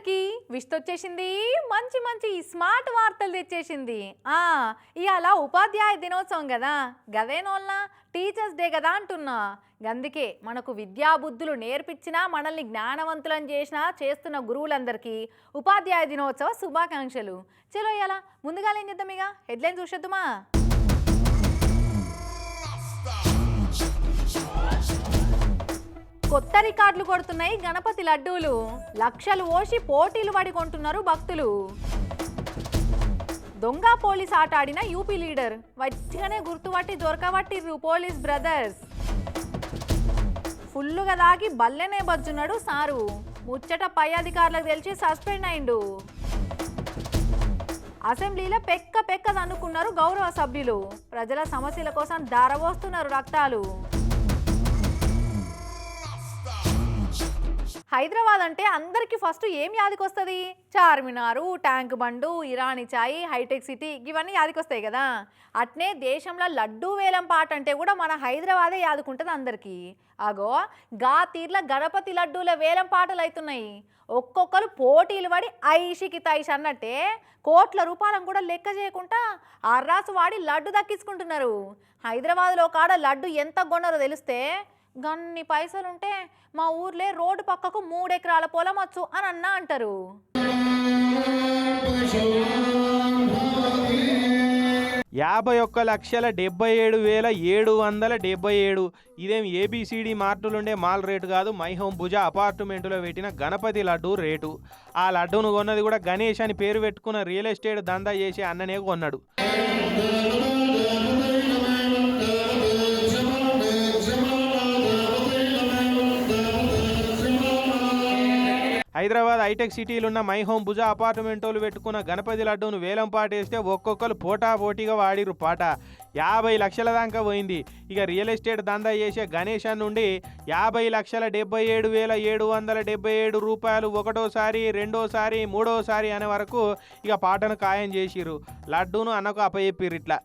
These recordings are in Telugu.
అందరికీ విష్త వచ్చేసింది. మంచి మంచి స్మార్ట్ వార్తలు తెచ్చేసింది. ఆ ఇవాళ ఉపాధ్యాయ దినోత్సవం కదా గదేనోళ్ళ టీచర్స్ డే కదా అంటున్నా. అందుకే మనకు విద్యాబుద్ధులు నేర్పించినా మనల్ని జ్ఞానవంతులను చేసినా చేస్తున్న గురువులందరికీ ఉపాధ్యాయ దినోత్సవ శుభాకాంక్షలు. చలో ఇవాళ ముందుగా ఏం చేద్దాం ఇక హెడ్లైన్ చూసేద్దామా? కొత్త రికార్డులు కొడుతున్నాయి. గణపతి లడ్డూలు లక్షలు ఓసి పోటీలు పడి కొంటున్నారు భక్తులు. దొంగ పోలీస్ ఆట ఆడిన యూపీ లీడర్ వచ్చిగానే గుర్తుపట్టి దొరకబట్టిర్రు పోలీస్ బ్రదర్స్. ఫుల్లుగా దాగి బల్లెనే బజ్జున్నాడు సారు. ముచ్చట పై అధికారులకు తెలిసి సస్పెండ్ అయిండు. అసెంబ్లీలో పెక్క పెక్క అనుకున్నారు గౌరవ సభ్యులు. ప్రజల సమస్యల కోసం దారవోస్తున్నారు రక్తాలు. హైదరాబాద్ అంటే అందరికీ ఫస్ట్ ఏం యాదికొస్తుంది? Charminar tank bund Irani chai hitech city ఇవన్నీ యాదికి వస్తాయి కదా. అట్నే దేశంలో లడ్డూ వేలం పాట అంటే కూడా మన హైదరాబాదే యాదుకుంటుంది అందరికీ. అగో గా తీర్ల గణపతి లడ్డూల వేలం పాటలు అవుతున్నాయి ఒక్కొక్కరు పోటీలు పడి ఐషికి తైష్ అన్నట్టే కోట్ల రూపాయలను కూడా లెక్క చేయకుండా అర్రాసు వాడి లడ్డు దక్కించుకుంటున్నారు. హైదరాబాద్లో కాడ లడ్డు ఎంత కొన్నారో తెలిస్తే గన్ని పైసలుంటే మా ఊర్లే రోడ్డు పక్కకు మూడెకరాల పొలం వచ్చు అని అన్నా అంటారు. యాభై ఒక్క లక్షల డెబ్బై ఏడు వేల ఏడు వందల డెబ్బై ఏడు. ఇదేం ఏబిసిడి మార్టులుండే మాల్ రేటు కాదు మై హోమ్ భుజ అపార్ట్మెంటులో పెట్టిన గణపతి లడ్డు రేటు. ఆ లడ్డూను కొన్నది కూడా గణేష్ అని పేరు పెట్టుకున్న రియల్ ఎస్టేట్ దందా చేసే అన్ననే కొన్నాడు. హైదరాబాద్ హైటెక్ సిటీలున్న మై హోమ్ భుజ అపార్ట్మెంటోలు పెట్టుకున్న గణపతి లడ్డూను వేలం పాటేస్తే ఒక్కొక్కరు పోటా పోటీగా వాడిరు పాట. యాభై లక్షల దాకా పోయింది. ఇక రియల్ ఎస్టేట్ దందా చేసే గణేష్ నుండి యాభై లక్షల డెబ్బై ఏడు వేల ఏడు వందల డెబ్బై ఏడు రూపాయలు ఒకటోసారి రెండోసారి మూడోసారి అనే వరకు ఇక పాటను ఖాయం చేసిరు లడ్డూను అన్నకు అప్పచెప్పిర్రు ఇట్లా.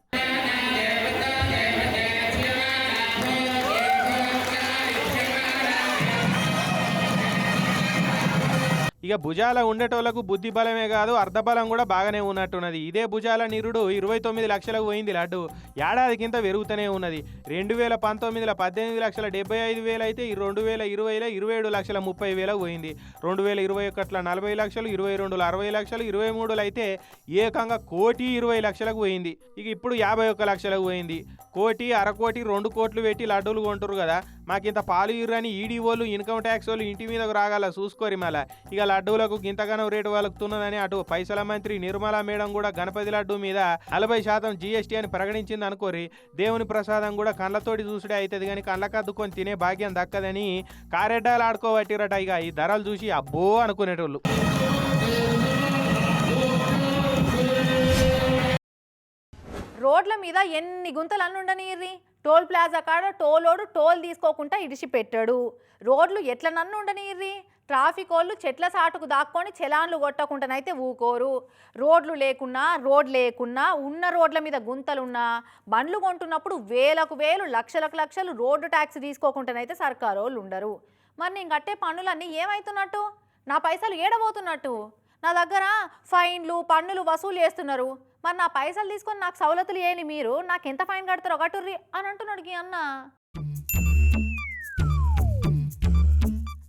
ఇక భుజాల ఉండేటోళ్ళకు బుద్ధి బలమే కాదు అర్ధబలం కూడా బాగానే ఉన్నట్టున్నది. ఇదే భుజాల నిరుడు ఇరవై తొమ్మిది లక్షలకు పోయింది లడ్డు. ఏడాది కింద పెరుగుతూనే ఉన్నది. రెండు వేల పంతొమ్మిదిలో పద్దెనిమిది లక్షల డెబ్బై ఐదు వేలు అయితే ఈ రెండు వేల ఇరవైలో ఇరవై ఏడు లక్షల ముప్పై వేలకు పోయింది. రెండు వేల ఇరవై ఒకటిలో నలభై లక్షలు ఇరవై రెండులో అరవై లక్షలు ఇరవై మూడులో అయితే ఏకంగా కోటి ఇరవై లక్షలకు పోయింది. ఇక ఇప్పుడు యాభై ఒక్క లక్షలకు పోయింది. కోటి అరకోటి రెండు కోట్లు పెట్టి లడ్డూలు కొంటారు కదా. మాకింత పాలు ఇర్రని ఈడీ వాళ్ళు ఇన్కమ్ ట్యాక్స్ వాళ్ళు ఇంటి మీదకు రాగల చూసుకోరి మళ్ళా ఇక లడ్డూలకు గింతగానం రేటు వలుకుతున్నదని అటు పైసల మంత్రి నిర్మలా మేడం కూడా గణపతి లడ్డు మీద నలభై శాతం జీఎస్టీ అని ప్రకటించింది అనుకోరి. దేవుని ప్రసాదం కూడా కళ్ళతోటి చూసుడే అవుతుంది కానీ కళ్ళకద్దుకొని తినే భాగ్యం దక్కదని కారెడ్డాలు ఆడుకోబట్టిరట ఇక. ఈ ధరలు చూసి అబ్బో అనుకునేటోళ్ళు. రోడ్ల మీద ఎన్ని గుంతలు అన్ని టోల్ ప్లాజా కాడ టోలోడు టోల్ తీసుకోకుండా ఇడిచిపెట్టాడు రోడ్లు ఎట్ల నన్ను ఉండనిర్రి? ట్రాఫిక్ వాళ్ళు చెట్ల సాటుకు దాక్కొని చలాన్లు కొట్టకుండానైతే ఊకోరు. రోడ్లు లేకున్నా రోడ్ లేకున్నా ఉన్న రోడ్ల మీద గుంతలున్నా బండ్లు కొంటున్నప్పుడు వేలకు వేలు లక్షలకు లక్షలు రోడ్డు ట్యాక్స్ తీసుకోకుండానైతే సర్కారు వాళ్ళు ఉండరు. మరి నేను కట్టే పన్నులన్నీ ఏమవుతున్నట్టు నా పైసలు ఏడబోతున్నట్టు? నా దగ్గర ఫైన్లు పన్నులు వసూలు చేస్తున్నారు. మరి నా పైసలు తీసుకొని నాకు సవలతులు ఏని మీరు నాకు ఎంత ఫైన్ కడతారో? ఒకటుర్రి అని అంటున్నాడు అన్న.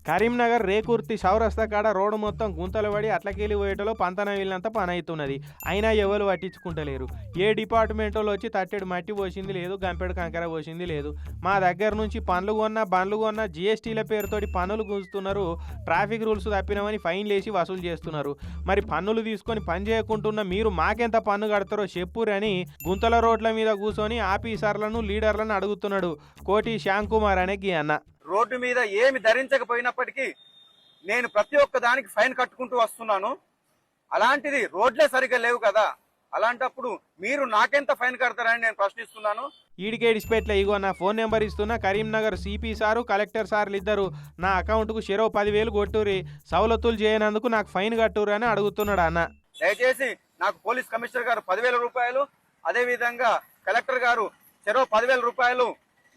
కరీంనగర్ రేకుర్తి చౌరస్తా కాడ రోడ్డు మొత్తం గుంతలు పడి అట్లకెళ్ళి పోయేటలో పంతన వీళ్ళంతా పని అవుతున్నది అయినా ఎవరు పట్టించుకుంటలేరు. ఏ డిపార్ట్మెంట్ వచ్చి తట్టెడు మట్టి పోసింది లేదు గంపెడు కంకర పోసింది లేదు. మా దగ్గర నుంచి పనులు కొన్నా బండ్లు కొన్నా జిఎస్టీల పేరుతోటి పనులు గుంజుతున్నారు. ట్రాఫిక్ రూల్స్ తప్పినామని ఫైన్లు వేసి వసూలు చేస్తున్నారు. మరి పన్నులు తీసుకొని పని చేయకుంటున్న మీరు మాకెంత పన్ను కడతారో చెప్పురని గుంతల రోడ్ల మీద కూర్చొని ఆఫీసర్లను లీడర్లను అడుగుతున్నాడు కోటి శ్యామ్ కుమార్ అనే గీ అన్న. రోడ్డు మీద ఏమి ధరించకపోయినప్పటికీ నేను ప్రతి ఒక్క దానికి ఫైన్ కట్టుకుంటూ వస్తున్నాను. అలాంటిది రోడ్లే సరిగ్గా లేవు కదా. అలాంటప్పుడు మీరు నాకెంత ఫైన్ కడతారని నేను ప్రశ్నిస్తున్నాను. ఈడికే డిస్పేట్లో ఇగో నా ఫోన్ నెంబర్ ఇస్తున్నా కరీంనగర్ సిపి సారు కలెక్టర్ సార్లు ఇద్దరు నా అకౌంట్కు చెరో పదివేలు కొట్టురి సవలతులు చేయనందుకు నాకు ఫైన్ కట్టురు అని అడుగుతున్నాడు అన్న. దయచేసి నాకు పోలీస్ కమిషనర్ గారు పదివేల రూపాయలు అదే విధంగా కలెక్టర్ గారు చెరో పదివేల రూపాయలు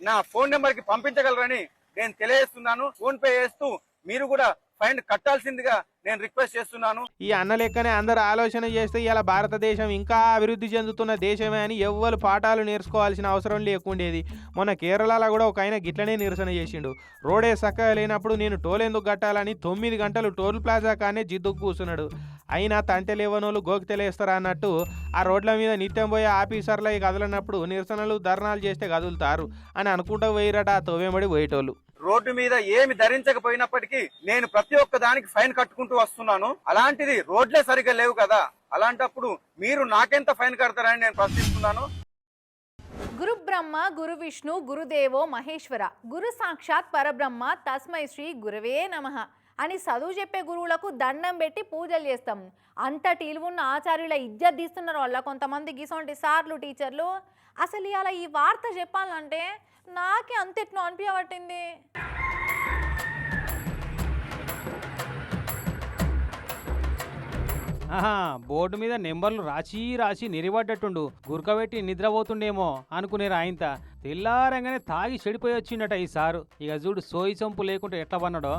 నా ఫోన్ నెంబర్కి పంపించగలరని నేను తెలియజేస్తున్నాను ఫోన్ పే చేస్తూ మీరు కూడా ఫైన్ కట్టాల్సిందిగా నేను రిక్వెస్ట్ చేస్తున్నాను. ఈ అన్న లెక్కనే అందరు ఆలోచన చేస్తే ఇలా భారతదేశం ఇంకా అభివృద్ధి చెందుతున్న దేశమే అని ఎవ్వరు పాఠాలు నేర్చుకోవాల్సిన అవసరం లేకుండేది. మొన్న కేరళలో కూడా ఒక ఆయన గిట్లనే నిరసన చేసిండు. రోడే చక్కగా లేనప్పుడు నేను టోల్ ఎందుకు కట్టాలని తొమ్మిది గంటలు టోల్ ప్లాజా కానే జిద్దుకు కూర్చున్నాడు. అయినా తంటెలేవనోళ్ళు లేవనోళ్ళు గోకితెలేస్తారా అన్నట్టు ఆ రోడ్ల మీద నిత్యం పోయే ఆఫీసర్లు కదలనప్పుడు నిరసనలు ధర్నాలు చేస్తే కదులుతారు అని అనుకుంటూ పోయిరట ఆ పోయేటోళ్ళు. రోడ్డు మీద ఏమి ధరించకపోయినప్పటికీ నేను ప్రతి ఒక్క దానికి ఫైన్ కట్టుకుంటూ వస్తున్నాను. అలాంటిది రోడ్లే సరిగ్గా లేవు కదా. అలాంటప్పుడు మీరు నాకెంత ఫైన్ కడతారని నేను ప్రశ్నిస్తున్నాను. గురు బ్రహ్మ గురు విష్ణు గురుదేవో మహేశ్వర. గురు సాక్షాత్ పరబ్రహ్మ తస్మై శ్రీ గురవే నమః. అని చదువు చెప్పే గురువులకు దండం పెట్టి పూజలు చేస్తాం. అంతటి ఇలువున్న ఆచార్యుల ఇజ్జత్ తీస్తున్నారు వాళ్ళ కొంతమంది గీసోంటి సార్లు టీచర్లు. అసలు ఇలా ఈ వార్త చెప్పాలంటే నాకే అంతెట్నో అనిపించబట్టింది ఆహా బోర్డు మీద నెంబర్లు రాసి రాసి నిరిబడ్డట్టుండు గురకబెట్టి నిద్రపోతుండేమో అనుకునేరు ఆయంత తెల్లారంగానే తాగి చెడిపోయి వచ్చిండట ఈ సారు. ఇక చూడు సోయి చంపు లేకుంటే ఎట్లా పన్నాడో.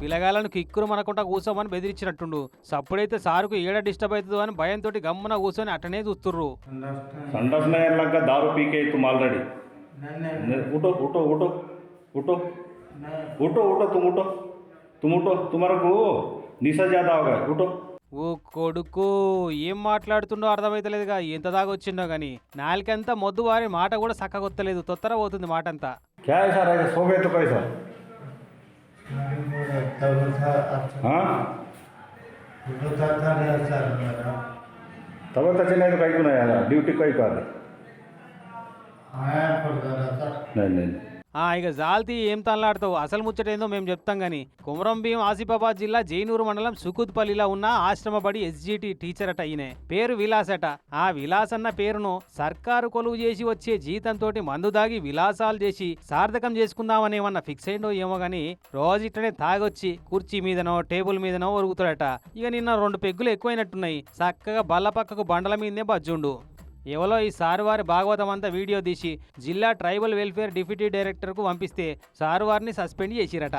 పిలగాలను కిక్కురు మనకుండా కూర్చోమని బెదిరించినట్టుండు. సప్పుడైతే సారుకు ఏడ డిస్టర్బ్ అవుతుందో అని భయంతో గమ్మున కూర్చొని అటనే చూస్తుర్రు. దారు పీకే ఆల్రెడీ ఉటో ఉటో ఉటో ఉటో. ఉటో ఉటో తుమరకు ఉటో. ఓ కొడుకు ఏం మాట్లాడుతుండో అర్థమైతలేదుగా ఎంత దాకా వచ్చిండో కానీ నాలుకంతా మొద్దు వారి మాట కూడా సక్కగొత్తలేదు తొత్తర పోతుంది మాట అంతా हाँ? तो तक तो कहीं तर नहीं नाही आला ड्युटी काही का नहीं नहीं। ఇక జాల్తి ఏం తనలాడతావు అసలు ముచ్చట ఏందో మేము చెప్తాం కానీ కుమరం భీం ఆసిఫాబాద్ జిల్లా జైనూరు మండలం సుకుత్పల్లిలో ఉన్న ఆశ్రమబడి ఎస్జిటి టీచర్ అట ఈయన. పేరు విలాస్ అట ఆ విలాస్ అన్న పేరును సర్కారు కొలువు చేసి వచ్చే జీతంతో మందు దాగి విలాసాలు చేసి సార్థకం చేసుకుందామనేమన్నా ఫిక్స్ అయిందో ఏమో గానీ రోజు ఇట్లనే తాగొచ్చి కుర్చీ మీదనో టేబుల్ మీదనో ఒరుగుతాడట. ఇక నిన్న రెండు పెగ్గులు ఎక్కువైనట్టున్నాయి. చక్కగా బల్ల పక్కకు బండల మీదనే బజ్జుండు. ఎవలో ఈ సారు వారి భాగవతం అంతా వీడియో తీసి జిల్లా ట్రైబల్ వెల్ఫేర్ డిప్యూటీ డైరెక్టర్కు పంపిస్తే సారు వారిని సస్పెండ్ చేసిరట.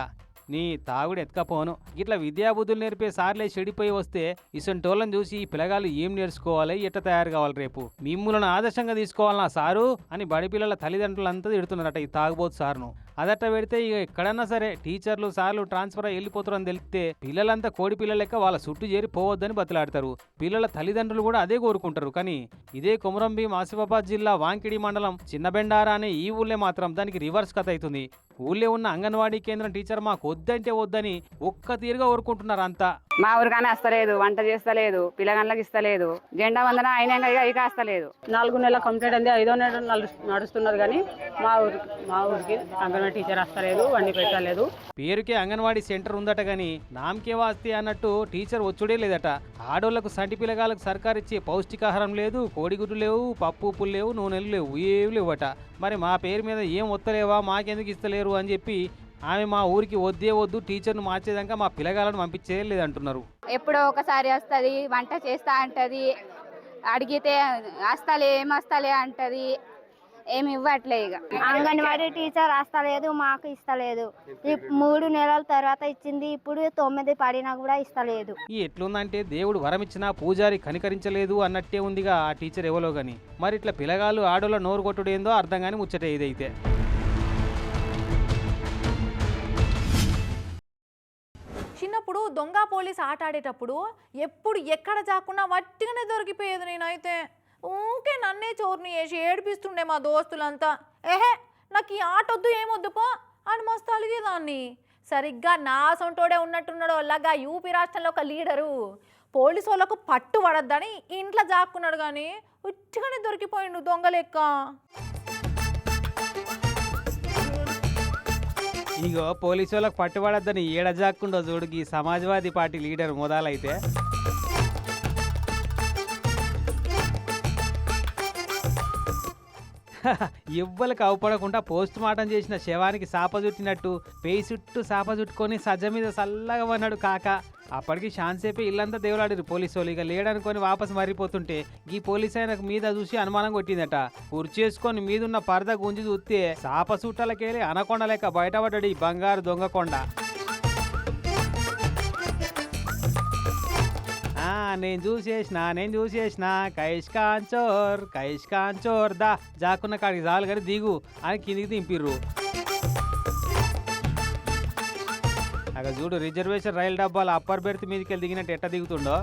నీ తాగుడు ఎత్తుకపోను. ఇట్లా విద్యాబుద్ధులు నేర్పే సార్లే చెడిపోయి వస్తే ఇసంటోళ్ళని చూసి ఈ పిల్లగాళ్ళు ఏం నేర్చుకోవాలి? ఎట్ట తయారు కావాలి రేపు? మిమ్మల్ని ఆదర్శంగా తీసుకోవాలన్నా సారు? అని బడి పిల్లల తల్లిదండ్రులంతా తిడుతున్నారట ఈ తాగుబోతు సార్ను. అదట్ట పెడితే ఇక ఎక్కడన్నా సరే టీచర్లు సార్లు ట్రాన్స్ఫర్ అయ్యి వెళ్ళిపోతారని తెలిస్తే పిల్లలంతా కోడి పిల్లల లెక్క వాళ్ళ చుట్టూ చేరి పోవద్దని బతిలాడతారు. పిల్లల తల్లిదండ్రులు కూడా అదే కోరుకుంటారు. కానీ ఇదే కొమరం భీం ఆసిఫాబాద్ జిల్లా వాంకిడి మండలం చిన్నబెండారా అనే ఈ ఊళ్ళే మాత్రం దానికి రివర్స్ కథ అవుతుంది. ఊళ్ళో ఉన్న అంగన్వాడీ కేంద్రం టీచర్ మాకు వద్దంటే వద్దని ఒక్క తీరుగా కోరుకుంటున్నారు అంతా మా ఊరికానే వస్తలేదు వంట చేస్తలేదు పిల్లగాళ్ళకి ఇస్తలేదు జెండా వందన అయినా ఇక వస్తలేదు నాలుగు నెలల కంప్లీట్ అయింది ఐదో నెల నడు- నడుస్తున్నది కానీ మా ఊరికి మా ఊరికి అంగన్వాడీ టీచర్ వస్తలేదు వండి పెట్టలేదు. పేరుకే అంగన్వాడీ సెంటర్ ఉందట గాని నామకే వాస్తే అన్నట్టు టీచర్ వచ్చుడే లేదట. ఆడోళ్ళకు సంటి పిల్లగాలకు సర్కారు ఇచ్చే పౌష్టికాహారం లేదు కోడిగుడ్డు లేవు పప్పు ఉప్పులు లేవు నూనెలు లేవు ఏవి లేవట. మరి మా పేరు మీద ఏం వత్తలేవా మాకెందుకు ఇస్తలేరు అని చెప్పి ఆమె మా ఊరికి వద్దే వద్దు టీచర్ను మార్చేదాకా మా పిల్లగాలను పంపించే లేదంటున్నారు ఎప్పుడో ఒకసారి వస్తుంది వంట చేస్తా అంటది అడిగితే వస్తలే ఏం వస్తలే అంటది ఏమి ఇవ్వట్లే ఇక అంగన్వాడీ టీచర్ వస్తలేదు మాకు ఇస్తలేదు. ఈ మూడు నెలల తర్వాత ఇచ్చింది ఇప్పుడు తొమ్మిది పడినా కూడా ఇస్తలేదు. ఈ ఎట్లుందంటే దేవుడు వరమిచ్చినా పూజారి కనికరించలేదు అన్నట్టే ఉందిగా ఆ టీచర్ ఎవలో గాని. మరి ఇట్లా పిల్లగాళ్ళు ఆడోళ్ళ నోరు కొట్టుడు ఏందో అర్థం కాని ముచ్చటే ఇదైతే దొంగ పోలీస్ ఆట ఆడేటప్పుడు ఎప్పుడు ఎక్కడ జాకుండా వట్టిగానే దొరికిపోయేది నేనైతే. ఊకే నన్నే చోరుని వేసి ఏడిపిస్తుండే మా దోస్తులంతా. ఏహే నాకు ఈ ఆట వద్దు ఏమొద్దు పో అని మస్తు అలిగేదాన్ని. సరిగ్గా నా సొంటోడే ఉన్నట్టున్నాడు అలాగా యూపీ రాష్ట్రంలో ఒక లీడరు. పోలీసు వాళ్ళకు పట్టు పడద్దని ఇంట్లో జాక్కున్నాడు కానీ ఉచ్చిగానే దొరికిపోయిండు దొంగలెక్క ఇగో పోలీసు వాళ్ళకి పట్టుబడద్దని ఏడజాక్కుండో చూడు ఈ సమాజ్వాదీ పార్టీ లీడర్ మొదలైతే. ఎవ్వలకు అవపడకుండా పోస్ట్ మార్టం చేసిన శవానికి సాప చుట్టినట్టు పేయి చుట్టూ సాప చుట్టుకొని సజ్జ మీద చల్లగా పన్నాడు కాక. అప్పటికి శాంతసేపే ఇల్లంతా దేవులాడిరు పోలీసు వాళ్ళు. ఇక లేడనుకొని వాపస్ మరిపోతుంటే ఈ పోలీస్ ఆయనకు మీద చూసి అనుమానం కొట్టిందట. కుర్చేసుకొని మీదున్న పరద గుంజి చూస్తే సాపసూటలకెళ్ళి అనకొండ లేక బయటపడ్డాడు ఈ బంగారు దొంగకొండ ఆ, నేను చూసేసిన నేను చూసేసిన. కైష్ కాంచోర్ కైష్ కాంచోర్ దా. జాకున్న కాడికి చాలు కానీ దిగు అని కిందికి దింపిర్రు. అక్కడ చూడు రిజర్వేషన్ రైలు డబ్బాలు అప్పర్ బెర్త్ మీదకి వెళ్ళి దిగినట్టు ఎట్ట దిగుతుండో?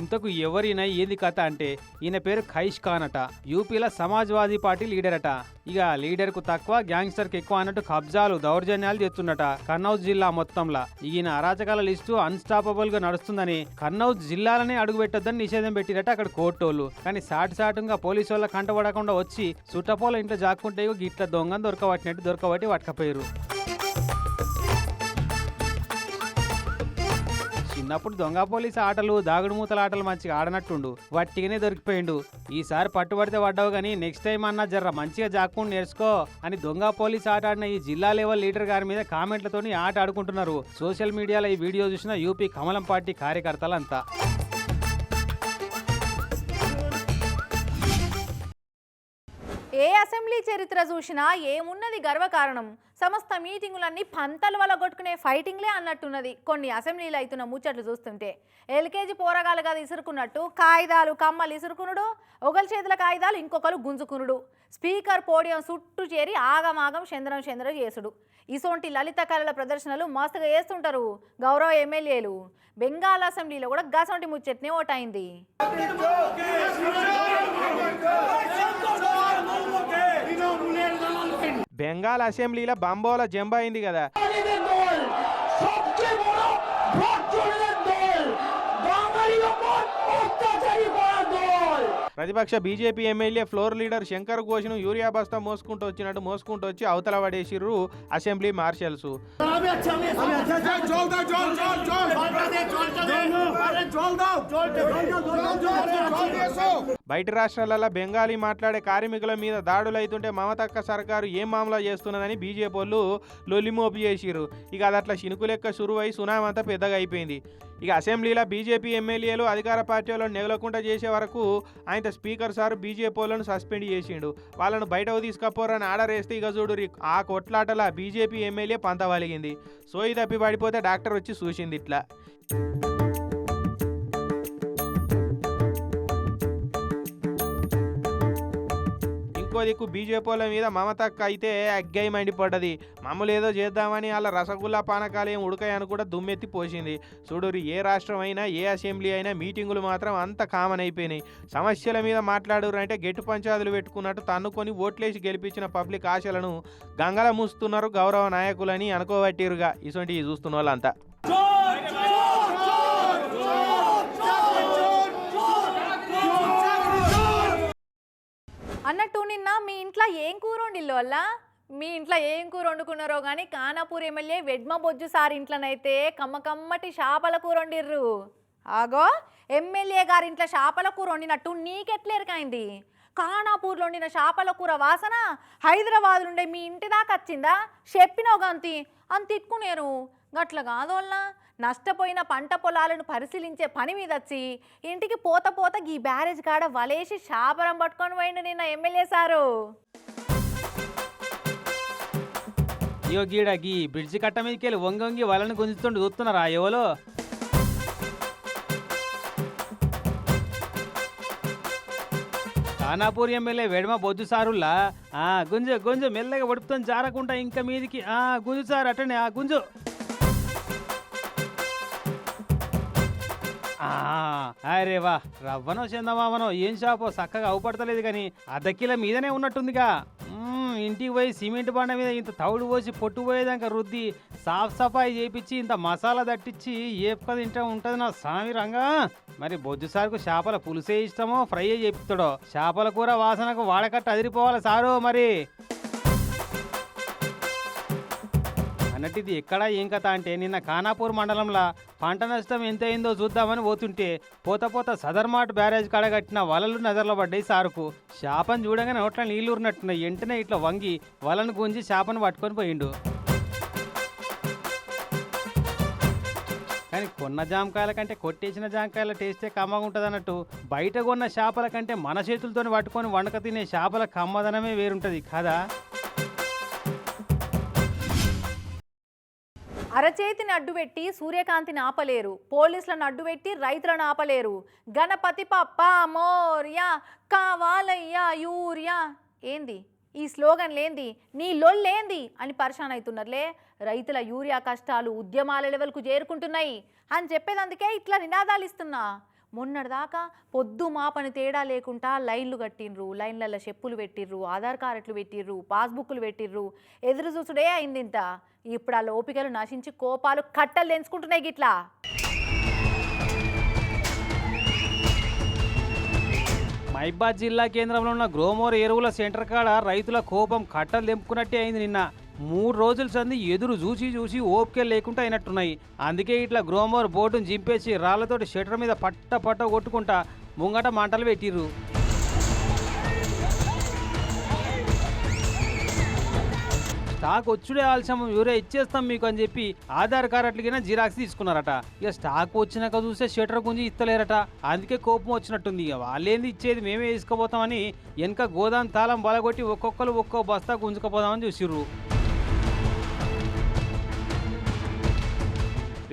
ఇంతకు ఎవరినా ఏది కథ అంటే ఈయన పేరు ఖైష్ ఖాన్ అట యూపీలో సమాజ్వాదీ పార్టీ లీడర్ అట ఇక లీడర్కు తక్కువ గ్యాంగ్స్టర్కి ఎక్కువ అన్నట్టు కబ్జాలు దౌర్జన్యాలు చేస్తున్నట కన్నౌజ్ జిల్లా మొత్తంలో. ఈయన అరాచకాల లిస్టు అన్స్టాపబుల్గా నడుస్తుందని కన్నౌజ్ జిల్లాలనే అడుగు పెట్టొద్దని నిషేధం పెట్టిరట అక్కడ కోర్టోళ్ళు. కానీ సాటు సాటుగా పోలీసు వాళ్ళ కంటపడకుండా వచ్చి సుట్టపోల ఇంట్లో జాక్కుంటే గిట్ల దొంగ దొరకబట్టినట్టు దొరకబట్టి పట్టకపోయారు చిన్నప్పుడు దొంగ పోలీస్ ఆటలు దాగుడుమూతల ఆటలు మంచిగా ఆడనట్టుండు. వట్టిగానే దొరికిపోయిండు. ఈసారి పట్టుబడితే పడ్డావు కానీ నెక్స్ట్ టైం అన్నా జర్ర మంచిగా జాక్కుండా నేర్చుకో అని దొంగ పోలీస్ ఆట ఆడిన ఈ జిల్లా లెవెల్ లీడర్ గారి మీద కామెంట్లతోని ఆట ఆడుకుంటున్నారు. సోషల్ మీడియాలో ఈ వీడియో చూసిన యూపీ కమలం పార్టీ కార్యకర్తలంతా. ఏ అసెంబ్లీ చరిత్ర చూసినా ఏమున్నది గర్వకారణం సమస్త మీటింగులన్నీ పంతలు వల్ల కొట్టుకునే ఫైటింగ్లే అన్నట్టున్నది కొన్ని అసెంబ్లీలు అవుతున్న ముచ్చట్లు చూస్తుంటే ఎల్కేజీ పోరగాలుగా ఇసురుకున్నట్టు కాగితాలు కమ్మలు ఇసురుకునుడు ఒకరి చేతుల కాగితాలు ఇంకొకరు గుంజుకునుడు స్పీకర్ పోడియం చుట్టూ చేరి ఆగమాగం చంద్రం చంద్ర చేసుడు ఇసోంటి లలిత కళల ప్రదర్శనలు మస్తుగా వేస్తుంటారు గౌరవ ఎమ్మెల్యేలు బెంగాల్ అసెంబ్లీలో కూడా గసంటి ముచ్చట్నే ఓటైంది బెంగాల్ అసెంబ్లీలో బంబోల జంబ అయింది కదా ప్రతిపక్ష BJP MLA floor leader Shankar ఘోష్ను urea బస్తా మోసుకుంటూ వచ్చినట్టు మోసుకుంటూ వచ్చి అవతల పడేసిర్రు అసెంబ్లీ మార్షల్స్ బయట రాష్ట్రాలలో బెంగాలీ మాట్లాడే కార్మికుల మీద దాడులైతుంటే మమతక్క సర్కారు ఏం మామలా చేస్తున్నదని బీజేపీ వాళ్ళు లొల్లిమోపు చేసిరు ఇక అది అట్లా శినుకు లెక్క సురువై సునామంతా పెద్దగా అయిపోయింది. ఇక అసెంబ్లీలో బీజేపీ ఎమ్మెల్యేలు అధికార పార్టీ వాళ్ళని నెగలకుండా చేసే వరకు ఆయన స్పీకర్ సార్ బీజేపీ వాళ్ళను సస్పెండ్ చేసిండు. వాళ్ళను బయటకు తీసుకపోరని ఆర్డర్ వేస్తే ఇక చూడు ఆ కొట్లాటల బీజేపీ ఎమ్మెల్యే పంత వలిగింది. సోయి తప్పి పడిపోతే డాక్టర్ వచ్చి చూసింది ఇట్లా. ఇంకో దిక్కు బీజేపీల మీద మమతక్క అయితే అగ్గాయి మండిపడ్డది. మమ్మల్ని ఏదో చేద్దామని వాళ్ళ రసగుల్లా పానకాలు ఏం ఉడకాయని కూడా దుమ్మెత్తి పోసింది. చూడురి ఏ రాష్ట్రం అయినా ఏ అసెంబ్లీ అయినా మీటింగులు మాత్రం అంత కామన్ అయిపోయినాయి. సమస్యల మీద మాట్లాడురు అంటే గెట్టు పంచాదులు పెట్టుకున్నట్టు తన్నుకొని ఓట్లేసి గెలిపించిన పబ్లిక్ ఆశలను గంగల మూస్తున్నారు గౌరవ నాయకులని అనుకోబట్టిరుగా ఇటువంటి చూస్తున్న వాళ్ళంతా అన్నట్టు నిన్న మీ ఇంట్లో ఏం కూర వండిల్లు వల్ల మీ ఇంట్లో ఏం కూర వండుకున్నారో కానీ కానాపూర్ ఎమ్మెల్యే వెడ్మ బొజ్జు సార్ ఇంట్లోనైతే కమ్మ కమ్మటి చేపల కూర వండిర్రు. ఆగో ఎమ్మెల్యే గారి ఇంట్లో చేపల కూర వండినట్టు నీకెట్లా కానాపూర్లో ఉండిన చేపల కూర వాసన హైదరాబాద్ నుండి మీ ఇంటి దాకా వచ్చిందా? చెప్పినావు గంతి అంత ఇట్టుకునేరు గట్ల కాదోళ్ళ నష్టపోయిన పంట పొలాలను పరిశీలించే పని మీద వచ్చి ఇంటికి పోత పోత ఈ బ్యారేజ్ కాడ వలేసి శాపరం పట్టుకొని పోయిండు నిన్న ఎమ్మెల్యే సారు. ఇయో గీడ గీ బ్రిడ్జి కట్ట మీదకి వెళ్ళి వలను వంగి గుంజుతుండు చూస్తున్నారా ఎవలో? ఖానాపూర్ ఎమ్మెల్యే వెడమ బొద్దు సారుల్లా? ఆ గుంజు గుంజు మెల్లగా ఒడుపుతాం జారకుండా ఇంకా మీదికి. ఆ గుంజు సార్ అటనే ఆ గుంజు. అరే వా రవ్వనో చందమామనో ఏం షాపో? చక్కగా అవుపడతలేదు కానీ అద్దకిల మీదనే ఉన్నట్టుందిగా. ఇంటికి పోయి సిమెంట్ బండ మీద ఇంత తౌడు పోసి పొట్టు పోయేదాకా రుద్ది సాఫ్ సఫాయి చేపించి ఇంత మసాలా దట్టించి ఏపుక తింటే ఉంటుంది నా స్వామి రంగా. మరి బొజ్జు సార్కు చేపల పులుసే ఇష్టమో ఫ్రై చెప్తాడో చేపల కూర వాసనకు వాడకట్టు అదిరిపోవాలి సారు మరి? అన్నట్టు ఇది ఎక్కడ ఏం కథ అంటే నిన్న ఖానాపూర్ మండలంలో పంట నష్టం ఎంత అయిందో చూద్దామని పోతుంటే పోత పోత సదర్మాట్ బ్యారేజ్ కాడ కట్టిన వలలు నజర్లో పడ్డాయి సారుకు. చేపను చూడగానే నోట్ల నీళ్ళు ఊరినట్టున్నాయి. వెంటనే ఇట్లా వంగి వలను గుంజి చేపను పట్టుకొని పోయిండు. కానీ కొన్న జామకాయల కంటే కొట్టేసిన జామకాయల టేస్టే కమ్మగా ఉంటుంది అన్నట్టు బయట కొన్న చేపల కంటే మన చేతులతో పట్టుకొని వండక తినే చేపల కమ్మదనమే వేరుంటుంది కదా అరచేతిని అడ్డుపెట్టి సూర్యకాంతిని ఆపలేరు. పోలీసులను అడ్డుపెట్టి రైతులను ఆపలేరు. గణపతి పప్ప మోర్యా కావాలయ్యా యూరియా. ఏంది? ఈ స్లోగన్ లేంది. నీ లొల్లేంది అని పరిశాన్ అవుతున్నారులే. రైతుల యూరియా కష్టాలు ఉద్యమాల లెవెల్కు చేరుకుంటున్నాయి. అని చెప్పేదందుకే ఇట్లా నినాదాలు ఇస్తున్నా. మొన్నటిదాకా పొద్దు మాపని తేడా లేకుండా లైన్లు కట్టిండ్రు లైన్లలో చెప్పులు పెట్టిర్రు ఆధార్ కార్డులు పెట్టిర్రు పాస్బుక్లు పెట్టిర్రు. ఎదురు చూసుడే అయింది ఇంత ఇప్పుడు ఆ ఓపికలు నశించి కోపాలు కట్టలు తెంచుకుంటున్నాయి గిట్లా. మైబాద్ జిల్లా కేంద్రంలో ఉన్న గ్రోమోర్ ఎరువుల సెంటర్ కాడ రైతుల కోపం కట్టలు తెంపుకున్నట్టే అయింది నిన్న. మూడు రోజుల సంది ఎదురు చూసి చూసి ఓపిక లేకుండా అయినట్టున్నాయి. అందుకే ఇట్లా గ్రోమోర్ బోర్డును జింపేసి రాళ్ళతోటి షటర్ మీద పట్ట పట్ట కొట్టుకుంటా ముంగట మంటలు పెట్టిర్రు. స్టాక్ వచ్చుడే ఆలస్యం ఎవరే ఇచ్చేస్తాం మీకు అని చెప్పి ఆధార్ కార్డులకి జిరాక్స్ తీసుకున్నారట. ఇక స్టాక్ వచ్చినాక చూస్తే షటర్ గుంజి ఇస్తలేరట అందుకే కోపం వచ్చినట్టుంది. ఇక వాళ్ళేంది ఇచ్చేది మేమే తీసుకుపోతామని వెనక గోదాం తాళం బలగొట్టి ఒక్కొక్కరు ఒక్కో బస్తా గుంజుకుపోదామని చూసిర్రు.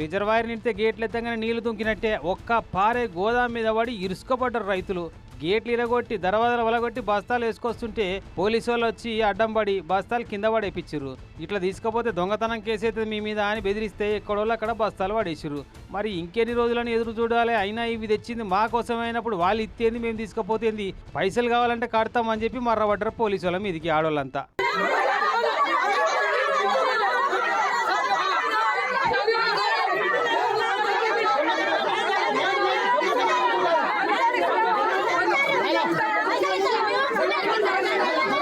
రిజర్వాయర్ నిండితే గేట్లు ఎత్తగానే నీళ్ళు దుంకినట్టే ఒక్క పారే గోదాం మీద పడి ఇరుసుకోబడ్డారు రైతులు. గేట్లు ఇరగొట్టి దరవాజాలు వలగొట్టి బస్తాలు వేసుకొస్తుంటే పోలీసు వాళ్ళు వచ్చి అడ్డం పడి బస్తాలు కింద పడేపించారు ఇట్లా తీసుకపోతే దొంగతనం కేసు అవుతుంది మీ మీద అని బెదిరిస్తే ఎక్కడోళ్ళు అక్కడ బస్తాలు పడేసారు మరి ఇంకెన్ని రోజులని ఎదురు చూడాలి? అయినా ఇవి తెచ్చింది మా కోసమైనప్పుడు వాళ్ళు ఇచ్చేది మేము తీసుకపోతేంది? పైసలు కావాలంటే కడతామని చెప్పి మర్రబడ్డారు పోలీసు వాళ్ళ మీదికి ఆడోళ్ళంతా.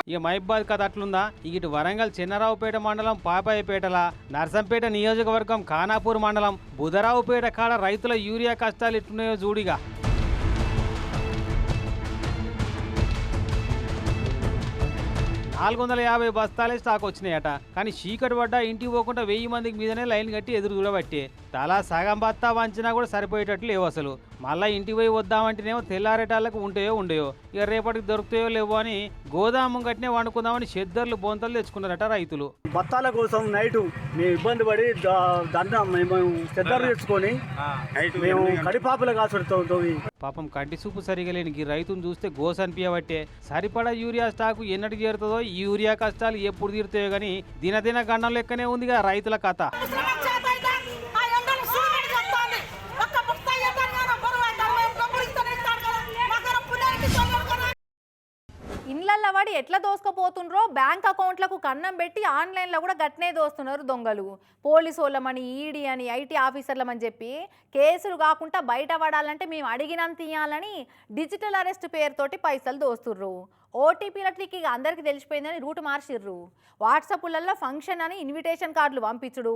ఇక మహిబాద్ కథ అట్లుందా? ఇటు వరంగల్ చిన్నరావుపేట మండలం పాపాయపేటల నర్సంపేట నియోజకవర్గం ఖానాపూర్ మండలం బుధరావుపేట కాడ రైతుల యూరియా కష్టాలు ఎట్లున్నాయో చూడిగా నాలుగు వందల యాభై బస్తాలే స్టాక్ వచ్చినాయట. కానీ చీకటి పడ్డా ఇంటికి పోకుండా వెయ్యి మందికి మీదనే లైన్ కట్టి ఎదురు చూడబట్టే. తలా సగం బత్తా వంచినా కూడా సరిపోయేటట్లు లేవు అసలు. మళ్ళీ ఇంటికి పోయి వద్దామంటేనేమో తెల్లారేటాళ్ళకు ఉంటాయో ఉండయో. ఇక రేపటికి దొరుకుతాయో లేవో అని గోదాము గట్టినే వండుకుందామని చెద్దర్లు బొంతలు తెచ్చుకున్నారట రైతులు. బత్తాల కోసం నైట్ మేము ఇబ్బంది పడి దండ మేము చెద్దరు తెచ్చుకొని మేము కడిపాపుల కాసుడుతో పాపం కంటి చూపు సరిగా లేని ఈ రైతును చూస్తే గోస అనిపించబట్టే. సరిపడా యూరియా స్టాకు ఎన్నటికి చేరుతుందో ఈ యూరియా కష్టాలు ఎప్పుడు తీరుతాయో కానీ దినదిన గండం లెక్కనే ఉందిగా రైతుల కథ. ఇండ్లల్లో వాడి ఎట్లా దోసుకపోతుండ్రో బ్యాంక్ అకౌంట్లకు కన్నం పెట్టి ఆన్లైన్లో కూడా గట్నే దోస్తున్నారు దొంగలు. పోలీసు వాళ్ళమని ఈడీ అని ఐటీ ఆఫీసర్లమని చెప్పి కేసులు కాకుండా బయట పడాలంటే మేము అడిగినంత ఇవ్వాలని డిజిటల్ అరెస్ట్ పేరుతోటి పైసలు దోస్తుర్రు. ఓటీపీలకి ఇక అందరికీ తెలిసిపోయిందని రూట్ మార్చిర్రు. వాట్సాప్లలో ఫంక్షన్ అని ఇన్విటేషన్ కార్డులు పంపించుడు.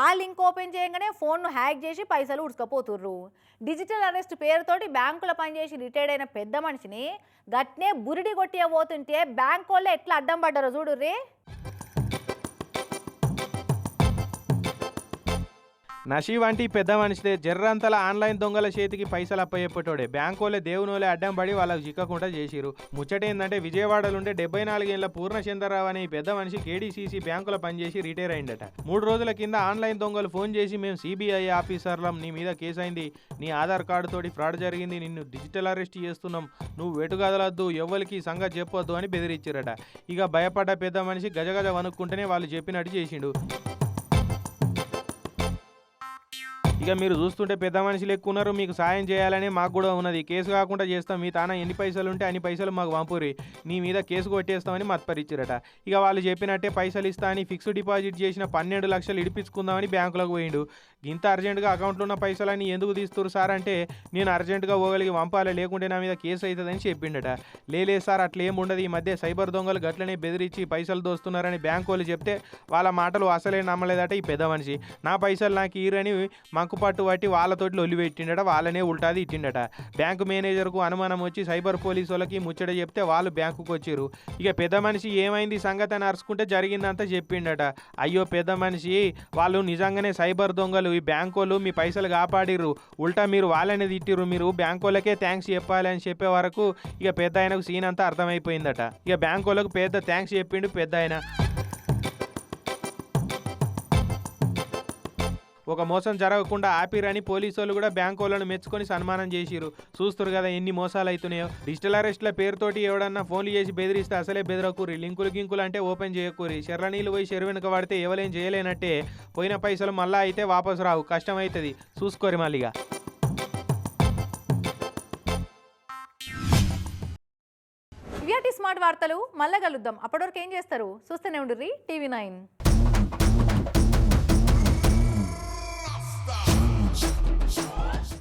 ఆ లింక్ ఓపెన్ చేయగానే ఫోన్ను హ్యాక్ చేసి పైసలు ఉడుచుకపోతుర్రు. డిజిటల్ అరెస్ట్ పేరుతోటి బ్యాంకులో పనిచేసి రిటైర్డ్ అయిన పెద్ద మనిషిని గట్నే బురిడి కొట్టియబోతుంటే పోతుంటే వాళ్ళు ఎట్లా అడ్డం పడ్డారో చూడుర్రీ. నషీ వంటి పెద్ద మనిషిదే జర్రంతల ఆన్లైన్ దొంగల చేతికి పైసలు అప్పయ్యేపటోడే బ్యాంకోలే దేవునోలే అడ్డం పడి వాళ్ళకు చిక్కకుండా చేసిరు ముచ్చట ఏంటంటే విజయవాడలో ఉండే డెబ్బై నాలుగేళ్ళ పూర్ణచంద్రరావు అనే పెద్ద మనిషి కేడీసీసీ బ్యాంకులో పనిచేసి రిటైర్ అయిందట మూడు రోజుల కింద ఆన్లైన్ దొంగలు ఫోన్ చేసి మేము సిబిఐ ఆఫీసర్లం నీ మీద కేసు అయింది నీ ఆధార్ కార్డు తోటి ఫ్రాడ్ జరిగింది. నిన్ను డిజిటల్ అరెస్ట్ చేస్తున్నాం. నువ్వు వెటు ఎవరికి ఎవ్వరికి సంగతి చెప్పొద్దు అని బెదిరించారట ఇక భయపడ్డ పెద్ద మనిషి గజగజ వణుక్కుంటేనే వాళ్ళు చెప్పినట్టు చేసిండు. ఇక మీరు చూస్తుంటే పెద్ద మనుషులు ఎక్కువ ఉన్నారు మీకు సాయం చేయాలని మాకు కూడా ఉన్నది. కేసు కాకుండా చేస్తాం. మీ తాన ఎన్ని పైసలు ఉంటే అన్ని పైసలు మాకు పంపురి నీ మీద కేసు కొట్టేస్తామని మత్పరిచ్చారట. ఇక వాళ్ళు చెప్పినట్టే పైసలు ఇస్తా అని ఫిక్స్డ్ డిపాజిట్ చేసిన పన్నెండు లక్షలు ఇడిపించుకుందామని బ్యాంకులకు పోయిండు. ఇంత అర్జెంటుగా అకౌంట్లో ఉన్న పైసలని ఎందుకు తీస్తున్నారు సార్ అంటే నేను అర్జెంటుగా పోగలిగి పంపాలి లేకుంటే నా మీద కేసు అవుతుందని చెప్పిండట. లేలే సార్ అట్లా ఏం ఉండదు. ఈ మధ్య సైబర్ దొంగలు గట్లనే బెదిరించి పైసలు దోస్తున్నారని బ్యాంకు వాళ్ళు చెప్తే వాళ్ళ మాటలు అసలే నమ్మలేదట ఈ పెద్ద మనిషి. నా పైసలు నాకు ఈరని మాకు పట్టి వాళ్ళతోటి లొల్లి పెట్టిండట వాళ్ళనే ఉల్టాది ఇట్టిండట. బ్యాంకు మేనేజర్కు అనుమానం వచ్చి సైబర్ పోలీసు వాళ్ళకి ముచ్చట చెప్తే వాళ్ళు బ్యాంకుకు వచ్చారు. ఇక పెద్ద మనిషి ఏమైంది? సంగతి అని అరుచుకుంటే జరిగిందంతా చెప్పిండట. అయ్యో పెద్ద మనిషి వాళ్ళు నిజంగానే సైబర్ దొంగలు. ఈ బ్యాంకు వాళ్ళు మీ పైసలు కాపాడిర్రు. ఉల్టా మీరు వాళ్ళనే తిట్టిర్రు. మీరు బ్యాంకు వాళ్ళకే థ్యాంక్స్ చెప్పాలి అని చెప్పే వరకు ఇక పెద్ద ఆయనకు సీన్ అంతా అర్థమైపోయిందట. ఇక బ్యాంకు వాళ్ళకు పెద్ద థ్యాంక్స్ చెప్పిండు పెద్ద ఆయన ఒక మోసం జరగకుండా ఆపిరని పోలీసు వాళ్ళు కూడా బ్యాంక్ వాళ్ళను మెచ్చుకొని సన్మానం చేసిరు చూస్తారు కదా ఎన్ని మోసాలు అవుతున్నాయో డిజిటల్ అరెస్ట్ల పేరుతోటి ఎవడన్నా ఫోన్లు చేసి బెదిరిస్తే అసలే బెదరకూరి లింకులు గింకులు అంటే ఓపెన్ చేయకూరి చెర్ర నీళ్ళు పోయి చెరువు వెనుక పడితే ఎవరేం చేయలేనట్టే. పోయిన పైసలు మళ్ళా అయితే వాపసు రావు. కష్టం అవుతుంది చూసుకోరి మళ్ళీగా స్మార్ట్ వార్తలు. మళ్ళా కలుద్దాం. అప్పటివరకు ఏం చేస్తారు? చూస్తూనే ఉండుర్రి. TV nine.